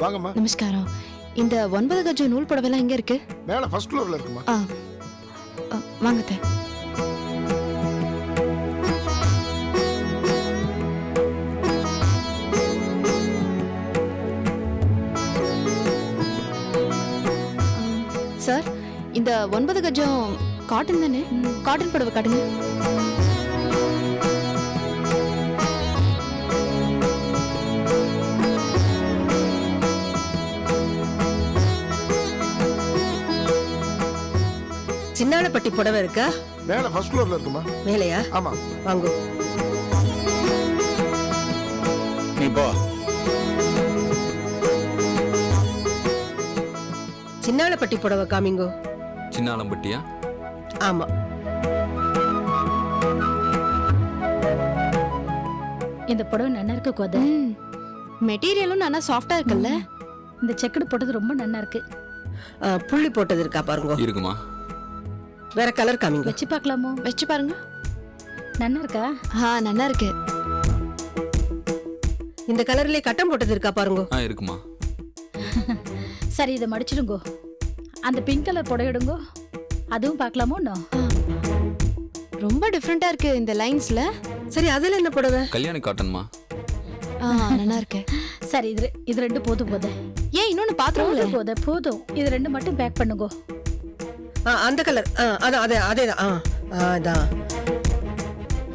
வாங்கம்மா. நமஸ்காரம். இந்த ஒன்பது கஜம் நூல் புடவைலாம் எங்க இருக்கு? மேல ஃபர்ஸ்ட் ஃப்ளோர்ல இருக்குமா? வாங்க. ஆம், சார் இந்த ஒன்பது கஜம் காட்டன் தானே? காட்டன் புடவை காட்டுங்க. சின்னாளப்பட்டி புடவை இருக்கா? மேல ஃபர்ஸ்ட் ஃப்ளோர்ல இருக்குமா? மேலையா? ஆமா. வாங்கு. நீ போ. சின்னாளப்பட்டி புடவை காமிங்கோ. சின்ன ஆலம்பட்டியா ஆமா. இந்த புடவை நல்லா இருக்கு கோத மெட்டீரியலும் நல்லா சாஃப்டா இருக்குல்ல? இந்த செக்குடு போட்டது ரொம்ப நல்லா இருக்கு. புள்ளி போட்டது இருக்கா பாருங்க. இருக்குமா? வேற கலர் காமிங்க. வச்சு பார்க்கலாமோ? வச்சு பாருங்க. நல்லா இருக்கா? ஆ நல்லா இருக்கு. இந்த கலர்லயே கட்டம் போட்டது இருக்கா பாருங்க. ஆ இருக்குமா. சரி இதை மடிச்சிடுங்கோ. அந்த பிங்க் கலர் புடவை எடுங்கோ அதுவும் பார்க்கலாமோ இன்னும்? ரொம்ப டிஃப்ரெண்டா இருக்கு இந்த லைன்ஸ்ல சரி அதுல என்ன புடவை? கல்யாணி காட்டன்மா ஆ நல்லா இருக்கு. சரி இது இது ரெண்டு போதும் போத. ஏன் இன்னொன்னு பாத்துருவோம்ல போதும் போத போதும். இது ரெண்டு மட்டும் பேக் பண்ணுங்கோ. அந்த கலர் ஆ, அதான் அதே அதே தான். ஆ ஆ, அதான்.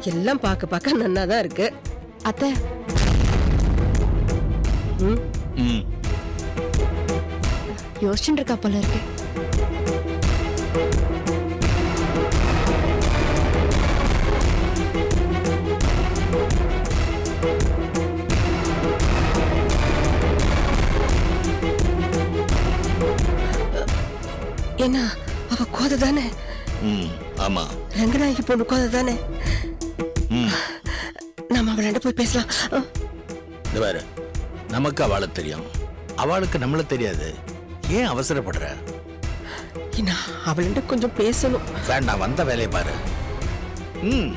எல்லாம் பார்க்க பார்க்க நன்னா தான் இருக்கு. அத்தை. ம்? ம். யோசிச்சுட்டு இருக்கா போல இருக்கு. என்ன? அவ கோதை தானே ம் ஆமா. ரங்கநாயகி பொண்ணு கோதை தானே ம் நாம அவளாண்ட போய் பேசலாம். இந்த பாரு நமக்கு அவளை தெரியும். அவளுக்கு நம்மள தெரியாது. ஏன் அவசரப்படுற? என்ன அவளாண்ட கொஞ்சம் பேசணும். வேண்டாம் வந்த வேலையை பாரு. ம்.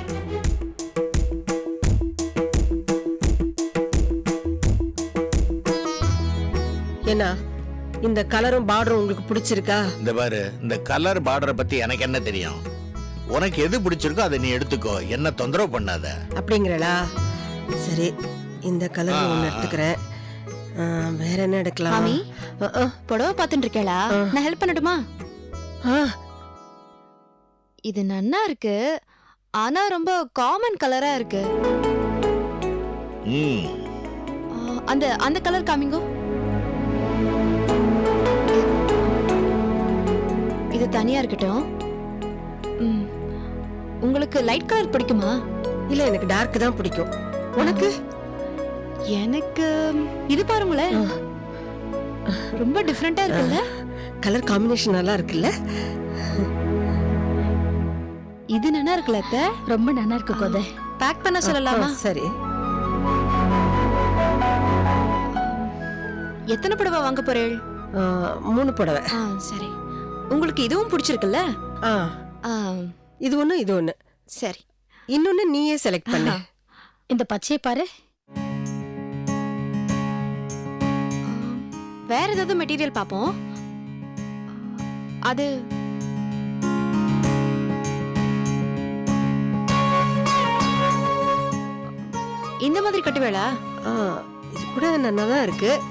என்ன? இந்த கலரும் பார்டரும் உங்களுக்கு பிடிச்சிருக்கா? இந்த பாரு இந்த கலர் பார்டரை பத்தி எனக்கு என்ன தெரியும்? உனக்கு எது பிடிச்சிருக்கோ அதை நீ எடுத்துக்கோ. என்ன தொந்தரவு பண்ணாத. அப்படிங்கிறளா சரி இந்த கலர் ஒன்று. எடுத்துக்கிறேன். ஆ, வேற என்ன எடுக்கலாம்? மாமி? ஆ, புடவை பார்த்துட்டு இருக்கேளா. நான் ஹெல்ப் பண்ணட்டுமா? ஆ, இது நன்னா இருக்கு. ஆனா ரொம்ப காமன் கலரா இருக்கு. ம். ஆ, அந்த அந்த கலர் காமிங்கோ தனியா இருக்கட்டும். ம். உங்களுக்கு லைட் கலர் பிடிக்குமா? இல்ல எனக்கு டார்க் தான் பிடிக்கும். உனக்கு? எனக்கு இது பாருங்களேன் ரொம்ப டிஃப்ரெண்டா இருக்குல்ல? கலர் காம்பினேஷன் நல்லா இருக்குல்ல? இது நல்லா இருக்குல்ல அத்தை? ரொம்ப நல்லா இருக்கு கோத. பேக் பண்ண சொல்லலாமா ஆ, சரி. எத்தனை புடவை வாங்க போறேள்? ஆ, மூணு புடவை. ஆ சரி. உங்களுக்கு இதுவும் பிடிச்சிருக்குல்ல? ஆ. இது ஒண்ணு இது ஒண்ணு. சரி. இன்னொன்னு நீயே செலக்ட் பண்ணு. இந்த பச்சையை பாரு. வேற ஏதாவது மெட்டீரியல் பார்ப்போம். அது. இந்த மாதிரி கட்டுவேளா? ஆ, இது கூட நல்லா தான் இருக்கு.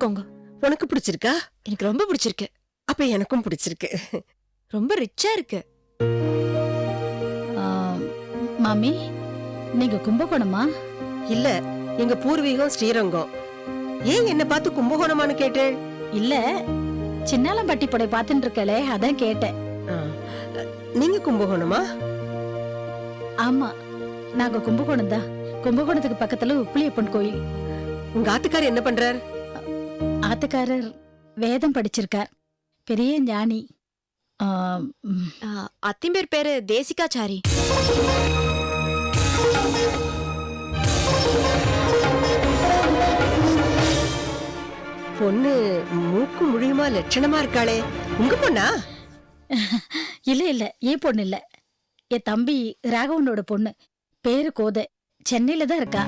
எடுத்துக்கோங்க உனக்கு பிடிச்சிருக்கா? எனக்கு ரொம்ப பிடிச்சிருக்கு. அப்ப எனக்கும் பிடிச்சிருக்கு. ரொம்ப ரிச்சா இருக்கு. மாமி நீங்க கும்பகோணமா? இல்ல எங்க பூர்வீகம் ஸ்ரீரங்கம். ஏன் என்ன பார்த்து கும்பகோணமான்னு கேட்டேன் இல்ல சின்னாலம்பட்டி புடவை பார்த்துட்டு இருக்கலே அதான் கேட்டேன். நீங்க கும்பகோணமா? ஆமா நாங்க கும்பகோணம் தான். கும்பகோணத்துக்கு பக்கத்துல உப்பிலியப்பன் கோயில். உங்க ஆத்துக்கார் என்ன பண்றார்? ஆத்துக்காரர் வேதம் படிச்சிருக்கார். பெரிய ஞானி. அத்திம்பேர் பேரு தேசிகாச்சாரி. பொண்ணு மூக்கு முழியுமா லட்சணமா இருக்காளே. உங்க பொண்ணா? இல்ல இல்ல. ஏன் பொண்ணு இல்ல. என் தம்பி ராகவனோட பொண்ணு. பேரு கோதை. சென்னையில தான் இருக்கா.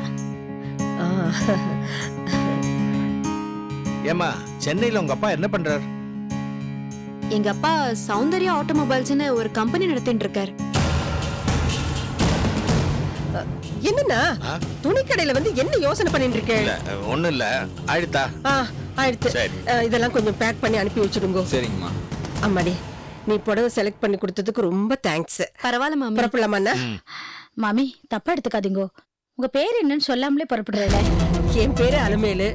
ஏமா சென்னையில உங்க அப்பா என்ன பண்றாரு? எங்க அப்பா சௌந்தர்யா ஆட்டோமொபைல்ஸ்னு ஒரு கம்பெனி நடத்திட்டு இருக்காரு என்னண்ணா? ஆ? துணிக்கடையில வந்து என்ன யோசனை பண்ணிட்டு இருக்கேன் இல்ல ஒண்ணும் இல்ல. ஆயிடுத்தா? ஆ ஆயிடுத்து. இதெல்லாம் கொஞ்சம் பேக் பண்ணி அனுப்பி வச்சிடுங்க. சரிங்கம்மா. அம்மாடி நீ புடவை செலக்ட் பண்ணி கொடுத்ததுக்கு ரொம்ப தேங்க்ஸ் பரவாயில்ல மாமி. புறப்படலாமாண்ணா? ம். மாமி தப்பா எடுத்துக்காதீங்கோ. உங்க பேர் என்னன்னு சொல்லாமலே புறப்படுறல. என் பேரு அலமேலு.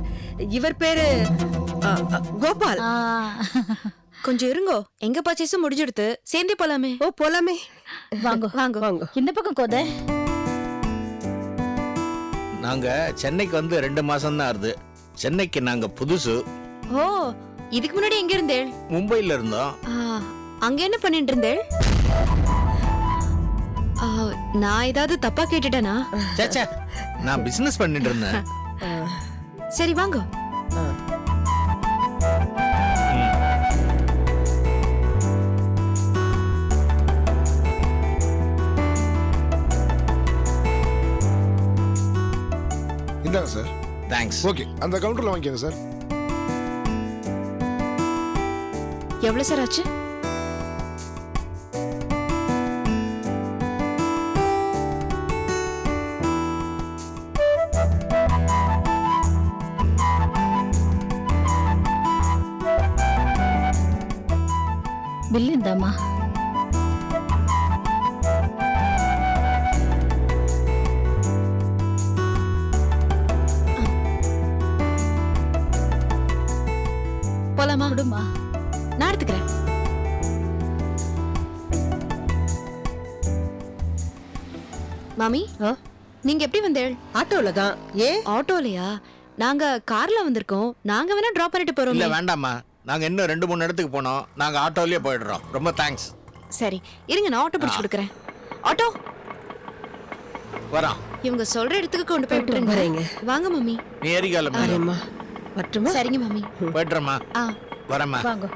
இவர் பேரு கோபால். கொஞ்சம் இருங்கோ. எங்க பர்ச்சேஸும் முடிஞ்சிடுத்து சேர்ந்தே போலாமே. ஓ போலாமே. வாங்கோ. வாங்க. வாங்க. இந்த பக்கம் கோதை. நாங்க சென்னைக்கு வந்து ரெண்டு மாசம் தான் ஆறுது. சென்னைக்கு நாங்க புதுசு. ஓ இதுக்கு முன்னாடி எங்க இருந்தேள் மும்பைல இருந்தோம். ஆ, அங்க என்ன பண்ணிட்டு இருந்தேள் நான் ஏதாவது தப்பா கேட்டுட்டேனா? ச்சே, ச்சே நான் பிசினஸ் பண்ணிட்டு இருந்தேன். சரி வாங்க. இந்தாங்க சார். தேங்க்ஸ் ஓகே அந்த கவுண்டர்ல வாங்கிக்கோங்க சார். எவ்வளவு சார் ஆச்சு? இந்தாம்மா போலாமா? விடுமா நான் எடுத்துக்கிறேன். மாமி ஆ? நீங்க எப்படி வந்தேள் ஆட்டோல தான் ஏன்? ஆட்டோலயா? நாங்க கார்ல வந்திருக்கோம். நாங்க வேணா டிராப் பண்ணிட்டு இல்ல போறோம் வேண்டாம்மா நாங்க இன்னும் ரெண்டு மூணு இடத்துக்கு போனோம். நாங்க ஆட்டோலயே போயிடுறோம். ரொம்ப தேங்க்ஸ் சரி இருங்க நான் ஆட்டோ பிடிச்சு கொடுக்குறேன். ஆட்டோ? வரோம் இவங்க சொல்ற இடத்துக்கு கொண்டு போய் விட்டுருங்க. வரேங்க. வாங்க மம்மி. நீ ஏரிக்கால அரேம்மா மட்டுமா சரிங்க மம்மி. போயிட்டுறமா ஆ. வரேம்மா. வாங்கோ.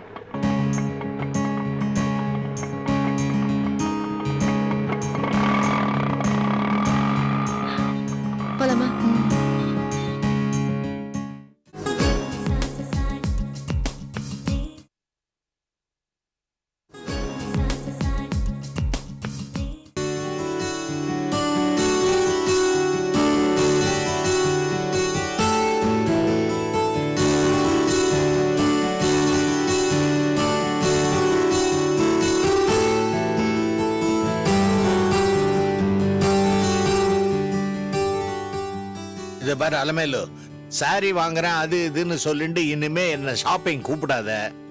இத பாரு அலமேலு. சாரி வாங்குறேன் அது இதுன்னு சொல்லிட்டு இனிமே என்ன ஷாப்பிங் கூப்பிடாத.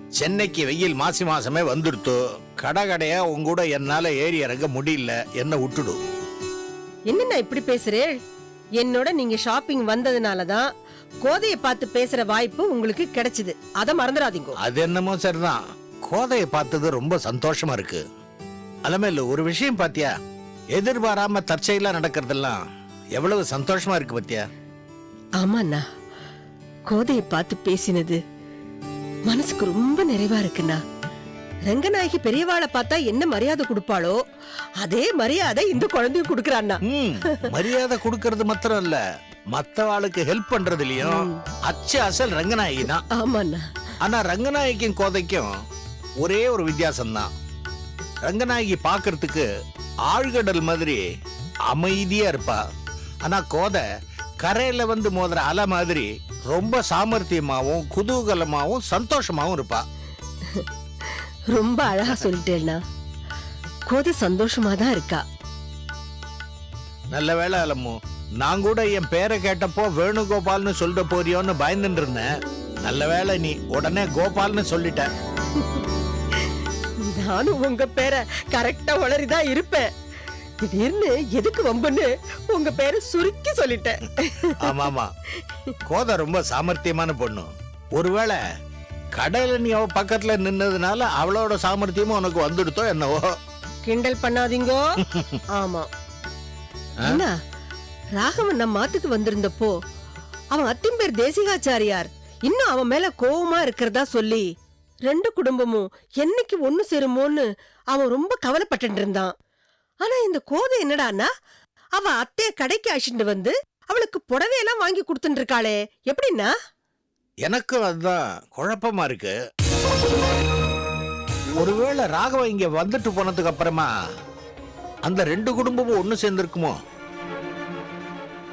சென்னைக்கு வெயில் மாசி மாசமே வந்துடுத்து. கடை கடையா உங்க கூட என்னால ஏறி இறங்க முடியல. என்ன விட்டுடு. என்னண்ணா இப்படி பேசுறேள் என்னோட நீங்க ஷாப்பிங் வந்ததுனால தான் கோதையை பார்த்து பேசுற வாய்ப்பு உங்களுக்கு கிடைச்சது. அத மறந்துடாதீங்க. அது என்னமோ சரிதான். கோதையை பார்த்தது ரொம்ப சந்தோஷமா இருக்கு. அலமேலு ஒரு விஷயம் பாத்தியா? எதிர்பாராம தற்செயலா நடக்கிறதெல்லாம் எவ்வளவு சந்தோஷமா இருக்கு பாத்தியா? ஆமாண்ணா. கோதையை பார்த்து பேசினது மனசுக்கு ரொம்ப நிறைவா இருக்குண்ணா. ரங்கநாயகி பெரியவாளை பார்த்தா என்ன மரியாதை கொடுப்பாளோ அதே மரியாதை இந்த குழந்தையும் கொடுக்கறாண்ணா. மரியாதை கொடுக்கறது மாத்திரம் இல்ல. மத்தவாளுக்கு ஹெல்ப் பண்றதுலயும் அச்சு அசல் ரங்கநாயகி தான். ஆமாண்ணா. ஆனா ரங்கநாயகிக்கும் கோதைக்கும் ஒரே ஒரு வித்தியாசம் தான் ரங்கநாயகி பார்க்கிறதுக்கு ஆழ்கடல் மாதிரி அமைதியா இருப்பா. ஆனா கோதை கரையில வந்து மோதுற அலை மாதிரி ரொம்ப சாமர்த்தியமாவும் குதூகலமாவும் சந்தோஷமாவும் இருப்பா. ரொம்ப அழகா சொல்லிட்டேன்னா கோதை சந்தோஷமா தான் இருக்கா? நல்ல வேளை அலமு நான் கூட என் பேரை கேட்டப்போ வேணுகோபால்னு சொல்லிட்டு போறியோன்னு பயந்துட்டு இருந்தேன். நல்ல வேளை நீ உடனே கோபால்னு சொல்லிட்ட. நானும் உங்க பேரை கரெக்டா உளறிதான் இருப்பேன். திடீர்னு எதுக்கு வம்புன்னு உங்க பேரை சுருக்கி சொல்லிட்டேன். ஆமா ஆமா கோதை ரொம்ப சாமர்த்தியமான பொண்ணு. ஒருவேளை கடையில நீ அவ பக்கத்துல நின்னதுனால அவளோட சாமர்த்தியமும் உனக்கு வந்துடுத்தோ என்னவோ? கிண்டல் பண்ணாதீங்கோ. ஆமா. என்ன? ராகவன் நம்ம மாத்துக்கு வந்திருந்தப்போ அவன் அத்திம்பேர் தேசிகாச்சாரியார். இன்னும் அவன் மேல கோவமா இருக்கிறதா சொல்லி ரெண்டு குடும்பமும் என்னைக்கு ஒண்ணு சேருமோன்னு அவன் ரொம்ப கவலைப்பட்டு இருந்தான். ஆனா இந்த கோதை என்னடான்னா அவ அத்தைய கடைக்கு அழைச்சிட்டு வந்து அவளுக்கு புடவையெல்லாம் வாங்கி கொடுத்துட்டு இருக்காளே எப்படின்னா? எனக்கும் அதுதான் குழப்பமா இருக்கு. ஒருவேளை ராகவ இங்க வந்துட்டு போனதுக்கு அப்புறமா அந்த ரெண்டு குடும்பமும் ஒண்ணு சேர்ந்திருக்குமோ?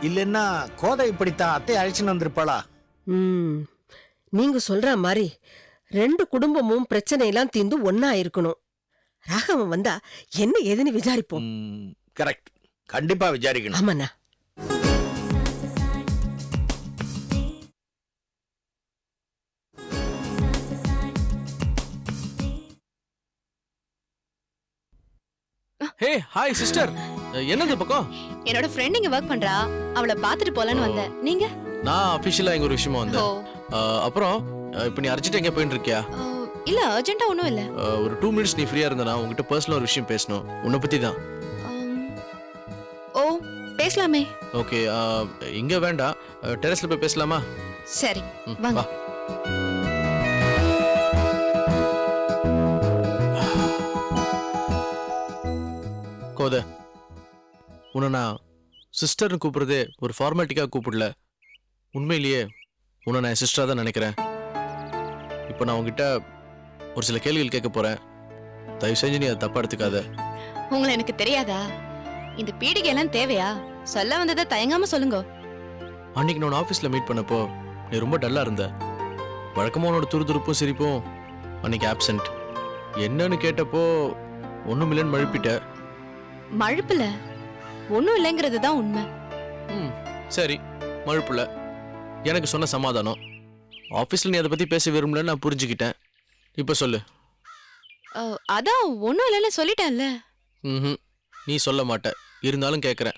இல்லைன்னா கோதை இப்படித்தான் அத்தை அழைச்சின்னு வந்திருப்பாளா? ம். நீங்க சொல்ற மாதிரி ரெண்டு குடும்பமும் பிரச்சனை எல்லாம் தீர்ந்து ஒன்னா இருக்கணும். ராகவன் வந்தா என்ன ஏதுன்னு விசாரிப்போம். கரெக்ட் கண்டிப்பா விசாரிக்கணும். ஆமாண்ணா. ஹே ஹாய் சிஸ்டர் என்னது பக்கம்? என்னோட ஃப்ரெண்ட் இங்க ஒர்க் பண்றா. அவளை பாத்துட்டு போலான்னு வந்தேன். நீங்க? நான் அஃபிஷியலா இங்க ஒரு விஷயமா வந்தேன். அஹ், அப்புறம் இப்போ நீ அர்ஜென்ட் எங்க போயிட்டு இருக்கியா? இல்ல அர்ஜென்ட்டா ஒண்ணும் இல்ல. ஒரு டூ மினிட்ஸ் நீ ஃப்ரீயா இருந்தனா உங்ககிட்ட பர்சனல் ஒரு விஷயம் பேசணும். உன்னை பத்தி தான். ஓ பேசலாமே. ஓகே இங்க வேண்டாம். டெரஸ்ல போய் பேசலாமா? சரி வாங்க. கோத உன்னை நான் சிஸ்டர்னு கூப்பிடுறதே ஒரு ஃபார்மாலிட்டிக்காக கூப்பிடல. உண்மையிலேயே உன்னை நான் சிஸ்டராக தான் நினைக்கிறேன். இப்போ நான் உங்ககிட்ட ஒரு சில கேள்விகள் கேட்க போறேன். தயவு செஞ்சு நீ அதை தப்பா எடுத்துக்காத. உங்களை எனக்கு தெரியாதா? இந்த பீடிகை எல்லாம் தேவையா? சொல்ல வந்ததை தயங்காம சொல்லுங்க. அன்னைக்கு நான் ஆஃபீஸில் மீட் பண்ணப்போ நீ ரொம்ப டல்லாக இருந்த. வழக்கமாக உன்னோட துருதுருப்பும் சிரிப்பும் அன்னைக்கு ஆப்சண்ட் என்னன்னு கேட்டப்போ ஒன்றும் இல்லைன்னு மழுப்பிட்ட. மழுப்புல? ஒண்ணும் இல்லைங்கிறது தான் உண்மை. ம் சரி மழுப்புல. எனக்கு சொன்ன சமாதானம். ஆஃபீஸில் நீ அதை பற்றி பேச விரும்பலன்னு நான் புரிஞ்சுக்கிட்டேன். இப்போ சொல்லு. அதான் ஒண்ணும் இல்லைன்னு சொல்லிட்டேன்ல. ம் நீ சொல்ல மாட்ட. இருந்தாலும் கேட்குறேன்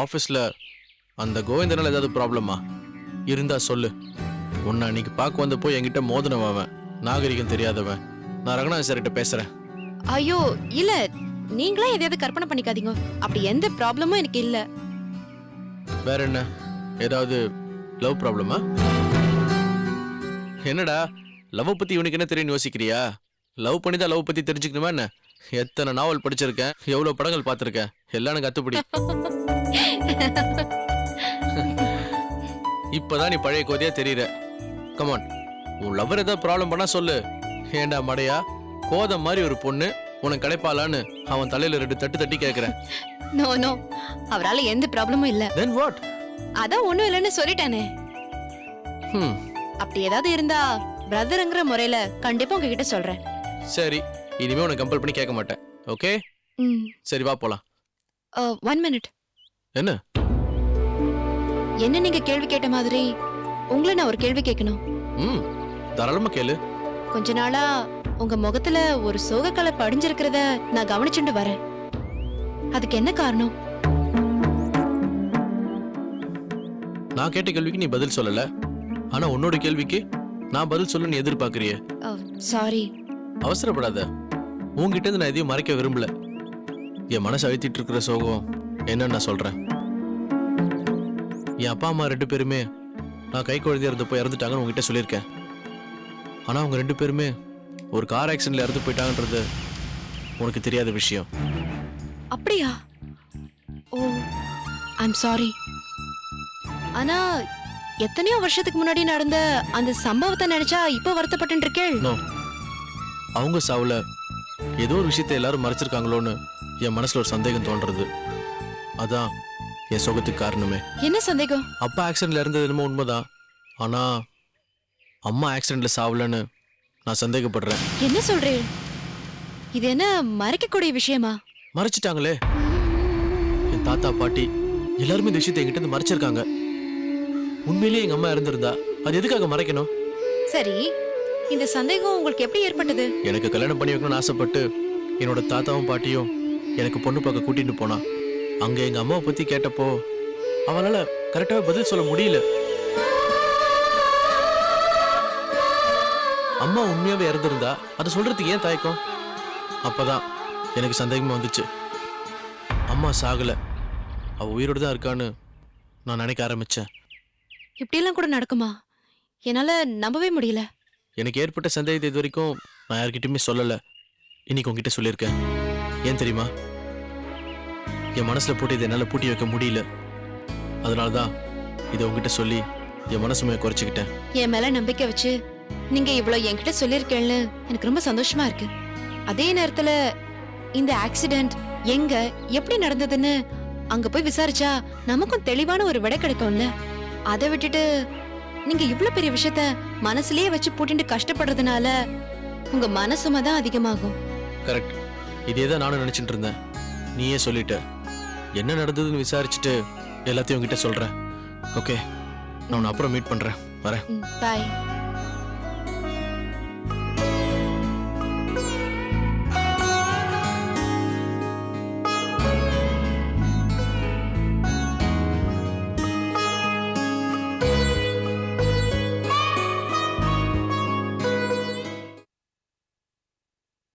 ஆஃபீஸில் அந்த கோவிந்தனால் ஏதாவது ப்ராப்ளமா? இருந்தா சொல்லு. உன்னை அன்னைக்கு பார்க்க வந்தப்போ என்கிட்ட மோதினவன். நாகரிகம் தெரியாதவன். நான் ரங்கநாத சார்கிட்ட பேசுகிறேன் ஐயோ இல்ல. நீங்களா எதையாவது கற்பனை பண்ணிக்காதீங்க. அப்படி எந்த ப்ராப்ளமும் எனக்கு இல்ல. வேற என்ன? ஏதாவது லவ் ப்ராப்ளமா? என்னடா? லவ் பத்தி இவனுக்கு என்ன தெரியும் யோசிக்கிறியா? லவ் பண்ணி தான் லவ் பத்தி தெரிஞ்சுக்கணுமா என்ன? எத்தனை நாவல் படிச்சிருக்கேன் எவ்வளவு படங்கள் பார்த்திருக்கேன் எல்லாம் எனக்கு அத்துப்படி இப்பதான் நீ பழைய கோதையா தெரியற. கமான் உன் லவ்வர் ஏதாவது ப்ராப்ளம் பண்ணா சொல்லு. ஏண்டா மடையா? கோதம் மாதிரி ஒரு பொண்ணு உனக்கு கிடைப்பாளான்னு அவன் தலையில ரெண்டு தட்டு தட்டி கேக்குறேன். நோ நோ அவரால எந்த ப்ராப்ளமும் இல்ல. தென் வாட் அதான் ஒண்ணும் இல்லைன்னு சொல்லிட்டானே. ம் அப்படி ஏதாவது இருந்தா பிரதர்ங்கிற முறையில கண்டிப்பா உங்ககிட்ட சொல்றேன். சரி இனிமே உனக்கு கம்பல் பண்ணி கேட்க மாட்டேன். ஓகே ம். சரி வா போலாம். ஒன் மினிட் என்ன? என்ன நீங்க கேள்வி கேட்ட மாதிரி? உங்களை நான் ஒரு கேள்வி கேட்கணும். ம் தாராளமா கேளு. கொஞ்ச நாளா உங்க முகத்துல ஒரு சோகக்கலை படிஞ்சிருக்கிறத நான் கவனிச்சுட்டு வரேன். அதுக்கு என்ன காரணம்? நான் கேட்ட கேள்விக்கு நீ பதில் சொல்லல. ஆனா உன்னோட கேள்விக்கு நான் பதில் சொல்ல நீ எதிர்பார்க்கறியே? சாரி அவசரப்படாத. உன்கிட்ட இருந்து நான் எதையும் மறைக்க விரும்பல. என் மனசு அழுத்திட்டு இருக்கிற சோகம் என்னன்னு நான் சொல்றேன். என் அப்பா அம்மா ரெண்டு பேருமே நான் கை குழந்தையா இருந்தப்போ இறந்துட்டாங்கன்னு உங்ககிட்ட சொல்லியிருக்கேன். ஆனா அவங்க ரெண்டு பேருமே ஒரு கார் ஆக்சிடென்ட்ல இறந்து போயிட்டாங்கன்றது உனக்கு தெரியாத விஷயம். அப்படியா? ஓ ஐம் சாரி ஆனா எத்தனையோ வருஷத்துக்கு முன்னாடி நடந்த அந்த சம்பவத்தை நினைச்சா இப்ப வருத்தப்பட்டு இருக்கேள் அவங்க சாவுல ஏதோ ஒரு விஷயத்தை எல்லாரும் மறைச்சிருக்காங்களோன்னு என் மனசுல ஒரு சந்தேகம் தோன்றது. அதான் என் சுகத்துக்கு காரணமே. என்ன சந்தேகம்? அப்பா ஆக்சிடென்ட்ல இருந்தது என்னமோ உண்மைதான். ஆனா அம்மா ஆக்சிடென்ட்ல சாவலன்னு நான் சந்தேகப்படுறேன். என்ன சொல்றேன் இது என்ன மறைக்கக்கூடிய விஷயமா? மறைச்சிட்டாங்களே. என் தாத்தா பாட்டி எல்லாருமே இந்த விஷயத்தை என்கிட்ட மறைச்சிருக்காங்க. உண்மையிலேயே எங்க அம்மா இறந்திருந்தா அது எதுக்காக மறைக்கணும்? சரி இந்த சந்தேகம் உங்களுக்கு எப்படி ஏற்பட்டது? எனக்கு கல்யாணம் பண்ணி வைக்கணும்னு ஆசைப்பட்டு என்னோட தாத்தாவும் பாட்டியும் எனக்கு பொண்ணு பார்க்க கூட்டிட்டு போனா அங்க எங்க அம்மாவை பத்தி கேட்டப்போ அவளால கரெக்டாக பதில் சொல்ல முடியல. அம்மா உண்மையாவே இறந்திருந்தா அதை சொல்றதுக்கு ஏன் தயக்கம்? அப்பதான் எனக்கு சந்தேகமா வந்துச்சு. அம்மா சாகல. அவ உயிரோடு தான் இருக்கான்னு நான் நினைக்க ஆரம்பிச்சேன். இப்படியெல்லாம் கூட நடக்குமா? என்னால நம்பவே முடியல. எனக்கு ஏற்பட்ட சந்தேகத்தை இது வரைக்கும் நான் யார்கிட்டயுமே சொல்லலை. இன்னைக்கு உங்ககிட்ட சொல்லியிருக்கேன். ஏன் தெரியுமா? என் மனசுல போட்டு இதை என்னால் பூட்டி வைக்க முடியல. அதனால தான் இதை உங்ககிட்ட சொல்லி என் மனசுமையை குறைச்சிக்கிட்டேன். என் மேல நம்பிக்கை வச்சு நீங்க இவ்வளவு என்கிட்ட சொல்லிருக்கேன்னு எனக்கு ரொம்ப சந்தோஷமா இருக்கு. அதே நேரத்துல இந்த ஆக்சிடென்ட் எங்க எப்படி நடந்ததுன்னு அங்க போய் விசாரிச்சா நமக்கும் தெளிவான ஒரு விடை கிடைக்கும்ல. அதை விட்டுட்டு நீங்க இவ்ளோ பெரிய விஷயத்த மனசுலயே வச்சு பூட்டிட்டு கஷ்டப்படுறதுனால உங்க மனசுமை தான் அதிகமாகும். கரெக்ட் இதே தான் நானும் நினைச்சிட்டு இருந்தேன். நீயே சொல்லிட்ட. என்ன நடந்ததுன்னு விசாரிச்சுட்டு எல்லாத்தையும் உங்ககிட்ட சொல்றேன். ஓகே நான் உன்னை அப்புறம் மீட் பண்றேன். வரேன். பாய்